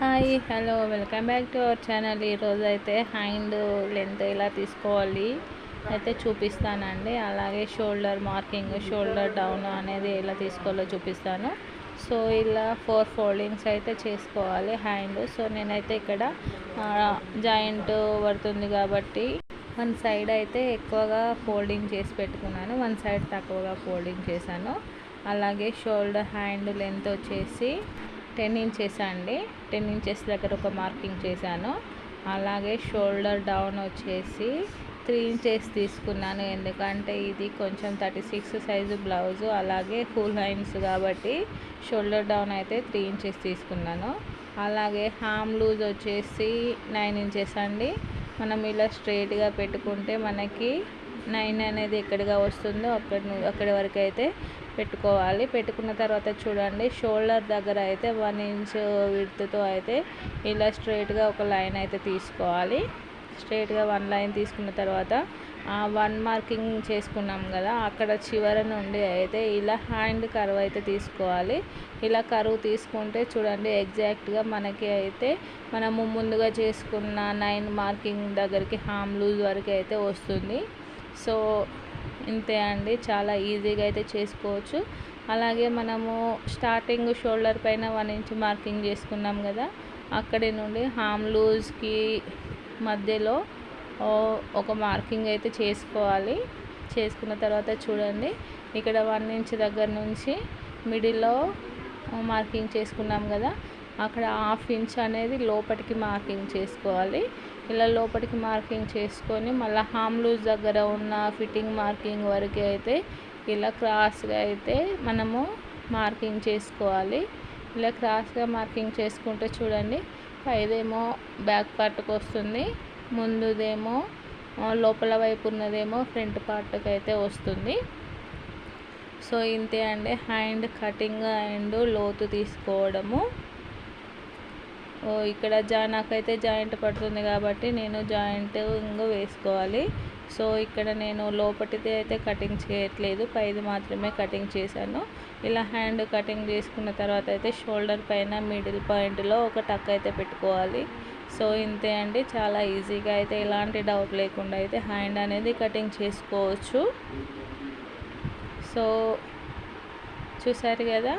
Hi hello welcome back to our channel. ఈరోజు అయితే hand length ఎలా తీసుకోవాలి అయితే చూపిస్తానండి. అలాగే షోల్డర్ మార్కింగ్ షోల్డర్ డౌన్ అనేది ఎలా తీసుకోవాలో చూపిస్తాను. సో ఇలా ఫోర్ ఫోల్డింగ్స్ అయితే చేసుకోవాలి హ్యాండ్. సో నేనైతే ఇక్కడ జాయింట్ పడుతుంది కాబట్టి వన్ సైడ్ అయితే ఎక్కువగా ఫోల్డింగ్ చేసి పెట్టుకున్నాను. వన్ సైడ్ తక్కువగా ఫోల్డింగ్ చేశాను. అలాగే షోల్డర్ హ్యాండ్ లెంత్ వచ్చేసి టెన్ ఇంచెస్ అండి. టెన్ ఇంచెస్ దగ్గర ఒక మార్కింగ్ చేశాను. అలాగే షోల్డర్ డౌన్ వచ్చేసి త్రీ ఇంచెస్ తీసుకున్నాను. ఎందుకంటే ఇది కొంచెం థర్టీ సిక్స్ సైజు బ్లౌజు అలాగే ఫుల్ హ్యాండ్స్ కాబట్టి షోల్డర్ డౌన్ అయితే త్రీ ఇంచెస్ తీసుకున్నాను. అలాగే హామ్ లూజ్ వచ్చేసి నైన్ ఇంచెస్ అండి. మనం ఇలా స్ట్రైట్గా పెట్టుకుంటే మనకి నైన్ అనేది ఎక్కడిగా వస్తుందో అక్కడి అక్కడి వరకు అయితే పెట్టుకోవాలి. పెట్టుకున్న తర్వాత చూడండి షోల్డర్ దగ్గర అయితే వన్ ఇంచ్ విడ్త్తో అయితే ఇలా స్ట్రైట్గా ఒక లైన్ అయితే తీసుకోవాలి. స్ట్రైట్గా వన్ లైన్ తీసుకున్న తర్వాత వన్ మార్కింగ్ చేసుకున్నాం కదా అక్కడ చివర నుండి అయితే ఇలా హ్యాండ్ కర్వ్ అయితే తీసుకోవాలి. ఇలా కరువు తీసుకుంటే చూడండి ఎగ్జాక్ట్గా మనకి అయితే మనము ముందుగా చేసుకున్న నైన్ మార్కింగ్ దగ్గరికి హామ్ లూజ్ వరకు అయితే వస్తుంది. సో ఇంతే అండి. చాలా ఈజీగా అయితే చేసుకోవచ్చు. అలాగే మనము స్టార్టింగ్ షోల్డర్ పైన వన్ ఇంచ్ మార్కింగ్ చేసుకున్నాం కదా అక్కడి నుండి హామ్ లూజ్కి మధ్యలో ఒక మార్కింగ్ అయితే చేసుకోవాలి. చేసుకున్న తర్వాత చూడండి ఇక్కడ వన్ ఇంచ్ దగ్గర నుంచి మిడిల్లో మార్కింగ్ చేసుకున్నాం కదా అక్కడ హాఫ్ ఇంచ్ అనేది లోపలికి మార్కింగ్ చేసుకోవాలి. ఇలా లోపలికి మార్కింగ్ చేసుకొని మళ్ళీ హామ్ లూజ్ దగ్గర ఉన్న ఫిట్టింగ్ మార్కింగ్ వరకు అయితే ఇలా క్రాస్గా అయితే మనము మార్కింగ్ చేసుకోవాలి. ఇలా క్రాస్గా మార్కింగ్ చేసుకుంటే చూడండి పైదేమో బ్యాక్ పార్ట్కి వస్తుంది ముందుదేమో లోపల వైపు ఉన్నదేమో ఫ్రంట్ పార్ట్కి అయితే వస్తుంది. సో ఇంతే అండి. హ్యాండ్ కటింగ్ అండ్ లోతు తీసుకోవడము. ఇక్కడ జా నాకైతే జాయింట్ పడుతుంది కాబట్టి నేను జాయింట్ వేసుకోవాలి. సో ఇక్కడ నేను లోపటిది అయితే కటింగ్ చేయట్లేదు. పైది మాత్రమే కటింగ్ చేశాను. ఇలా హ్యాండ్ కటింగ్ చేసుకున్న తర్వాత అయితే షోల్డర్ పైన మిడిల్ పాయింట్లో ఒక టక్ అయితే పెట్టుకోవాలి. సో ఇంతే అండి. చాలా ఈజీగా అయితే ఎలాంటి డౌట్ లేకుండా అయితే హ్యాండ్ అనేది కటింగ్ చేసుకోవచ్చు. సో చూసారు కదా?